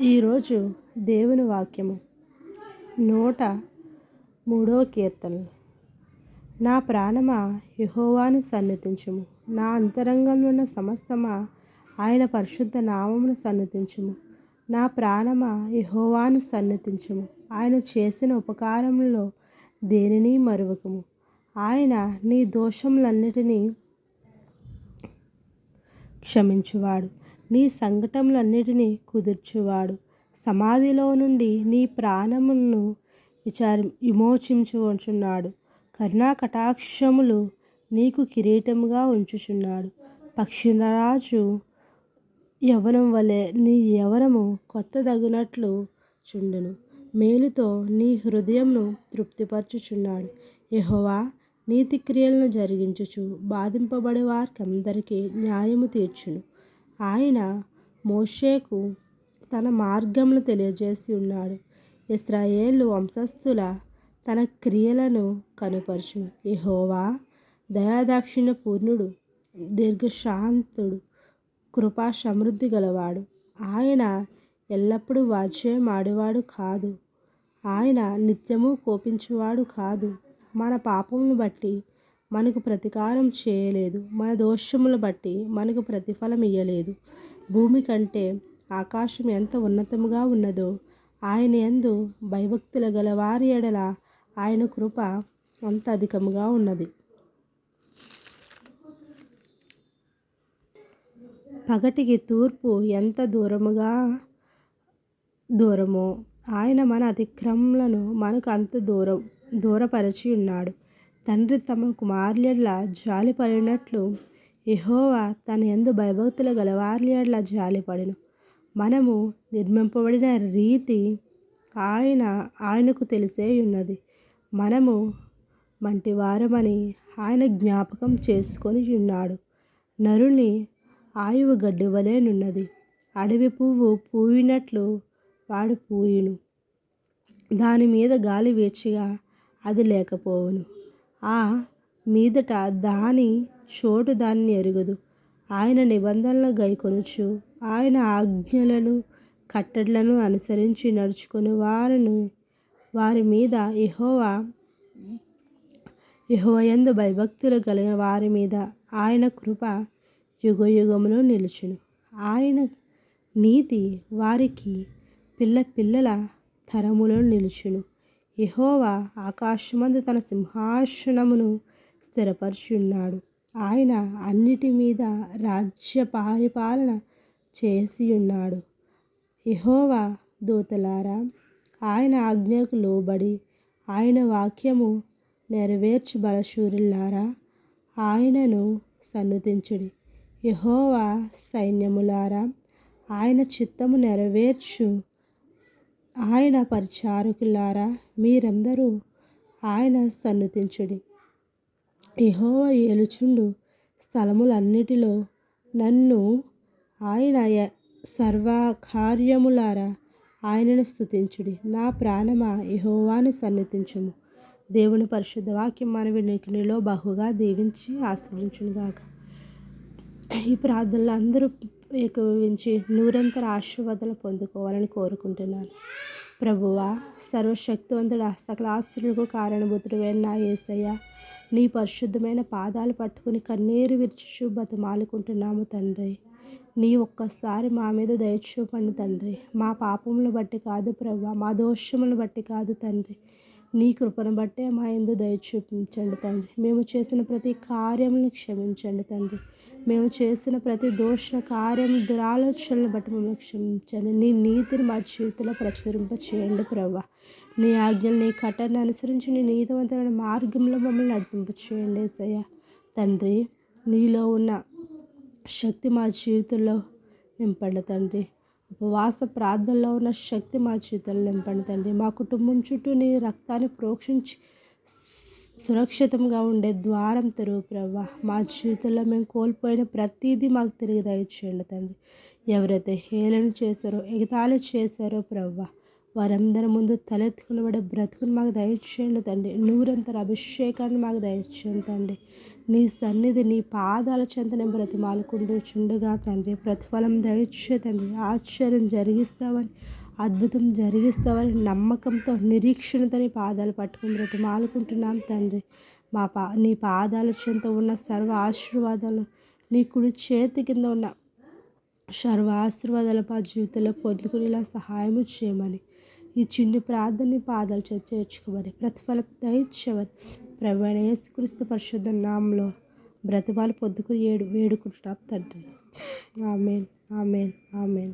ఈరోజు దేవుని వాక్యము నూట మూడో కీర్తనలు నా ప్రాణమా యహోవాను సన్నిధించుము. నా అంతరంగంలో ఉన్న సమస్తమా ఆయన పరిశుద్ధ నామమును సన్నిధించుము. నా ప్రాణమా యహోవాను సన్నిధించుము. ఆయన చేసిన ఉపకారంలో దేనిని మరువకము? ఆయన నీ దోషములన్నిటినీ క్షమించువాడు. నీ సంకటములన్నిటినీ కుదుర్చువాడు. సమాధిలో నుండి నీ ప్రాణమును విచారి విమోచించుచున్నాడు కరుణా కటాక్షములు నీకు కిరీటముగా ఉంచుచున్నాడు. పక్షిరాజు యవనం వలె నీ యవనము కొత్తదగునట్లు చుండును. మేలుతో నీ హృదయంను తృప్తిపరచుచున్నాడు. యహోవా నీతి క్రియలను జరిగించుచు బాధింపబడే వారికందరికీ న్యాయము తీర్చును. ఆయన మోషేకు తన మార్గమును తెలియజేసి ఉన్నాడు. ఇస్రాయేలు వంశస్థుల తన క్రియలను కనుపరచును యెహోవా దయాదాక్షిణ్య పూర్ణుడు దీర్ఘశాంతుడు కృపా సమృద్ధి గలవాడు. ఆయన ఎల్లప్పుడూ వాచే ఆడేవాడు కాదు. ఆయన నిత్యము కోపించువాడు కాదు. మన పాపమును బట్టి మనకు ప్రతీకారం చేయలేదు. మన దోషములు బట్టి మనకు ప్రతిఫలం ఇయ్యలేదు. భూమి కంటే ఆకాశం ఎంత ఉన్నతముగా ఉన్నదో ఆయన ఎందు భయభక్తుల గల వారి ఎడల ఆయన కృప అంత అధికముగా ఉన్నది. పగటికి తూర్పు ఎంత దూరముగా దూరమో ఆయన మన అతిక్రమలను మనకు అంత దూరం దూరపరచి ఉన్నాడు. తండ్రి తమ కుమారుల జాలిపడినట్లు పడినట్లు తన ఎందు భయభక్తుల గలవార్ల జాలిపడెను. మనము నిర్మింపబడిన రీతి ఆయన ఆయనకు తెలిసే ఉన్నది. మనము మంటివారమని ఆయన జ్ఞాపకం చేసుకొని ఉన్నాడు. నరుని ఆయువు గడ్డి వలెనున్నది అడవి పువ్వు పూయినట్లు వాడు పూయును. దాని మీద గాలి వేచిగా అది లేకపోవును. ఆ మీదట దాని చోటు దాన్ని ఎరుగదు. ఆయన నిబంధనలు గైకొనుచు ఆయన ఆజ్ఞలను కట్టడలను అనుసరించి నడుచుకుని వారిని వారి మీద ఇహోవా ఇహోయందు భయభక్తులు కలిగిన వారి మీద ఆయన కృప యుగయుగములు నిలుచును. ఆయన నీతి వారికి పిల్ల పిల్లల తరములో నిలుచును. యహోవా ఆకాశమందు తన సింహాసనమును స్థిరపరచున్నాడు ఆయన అన్నిటి మీద రాజ్య పరిపాలన చేసి ఉన్నాడు యహోవా దూతలారా ఆయన ఆజ్ఞకు లోబడి ఆయన వాక్యము నెరవేర్చు బలశూరులారా ఆయనను సన్నుతించుడి. యహోవా సైన్యములారా ఆయన చిత్తము నెరవేర్చు ఆయన పరిచారకులారా మీరందరూ ఆయన సన్నుతించుడి యహోవ ఏలుచుండు స్థలములన్నిటిలో నన్ను ఆయన సర్వకార్యములారా ఆయనను స్తుతించుడి. నా ప్రాణమా యహోవాను సన్నిధించుము. దేవుని పరిశుద్ధ వాక్యం మనవి వినికినిలో బహుగా దీవించి ఆశ్రయించునుగాక. ఈ ప్రార్థనలు అందరూ ఏకీభవించి నూరంతర ఆశీర్వాదాలు పొందుకోవాలని కోరుకుంటున్నాను. ప్రభువా సర్వశక్తివంతుడు సకల ఆస్తులకు కారణభూతుడు నా ఏసయ్య నీ పరిశుద్ధమైన పాదాలు పట్టుకుని కన్నీరు విరుచు బతిమాలుకుంటున్నాము తండ్రి. నీ ఒక్కసారి మా మీద దయచూపండి తండ్రి. మా పాపములను బట్టి కాదు ప్రభు మా దోషములను బట్టి కాదు తండ్రి. నీ కృపను బట్టే మా ఎందు దయచూపించండి తండ్రి. మేము చేసిన ప్రతి కార్యములను క్షమించండి తండ్రి. మేము చేసిన ప్రతి దోషణ కార్యం దురాలోచనలను బట్టి మమ్మల్ని క్షమించండి నీ నీతిని మా జీవితంలో ప్రచురింప చేయండి ప్రభా. నీ ఆజ్ఞలు నీ కట్టని అనుసరించి నీ నీతివంతమైన మార్గంలో మమ్మల్ని నడిపింప చేయండి సయ్యా తండ్రి నీలో ఉన్న శక్తి మా జీవితంలో నింపండి తండ్రి. ఉపవాస ప్రార్థనలో ఉన్న శక్తి మా జీవితంలో నింపండి తండ్రి. మా కుటుంబం చుట్టూ నీ రక్తాన్ని ప్రోక్షించి సురక్షితంగా ఉండే ద్వారం తెరువు ప్రభా మా జీవితంలో మేము కోల్పోయిన ప్రతిదీ మాకు తిరిగి దయచేయండి తండ్రి. ఎవరైతే హేళన చేశారో ఎగతాళి చేశారో ప్రవ్వా వారందరి ముందు తలెత్తుకులబడే బ్రతుకుని మాకు దయచేయండి తండ్రి. నూరంతర అభిషేకాన్ని మాకు దయచేయండి తండ్రి. నీ సన్నిధి నీ పాదాల చెంత నేను బ్రతిమాలుకుంటూ చుండగా తండ్రి. ప్రతిఫలం దయచే తండ్రి. ఆశ్చర్యం జరిగిస్తావని అద్భుతం జరిగిస్తావని నమ్మకంతో నిరీక్షణతోని పాదాలు పట్టుకుని బ్రతిమాలుకుంటున్నాం తండ్రి. మా పా నీ పాదాలు చెంత ఉన్న సర్వ ఆశీర్వాదాలు నీ కుడి చేతి కింద ఉన్న సర్వ ఆశీర్వాదాలు మా జీవితంలో పొందుకునేలా సహాయము చేయమని ఈ చిన్ని ప్రార్థనని పాదాలు చేర్చుకోమని ప్రతిఫలం దయచేవని ప్రవీణ యేసుక్రీస్తు పరిశుద్ధ నామంలో బ్రతిమాలు పొద్దుకుని ఏడు వేడుకుంటున్నాం తండ్రి. Amen amen amen.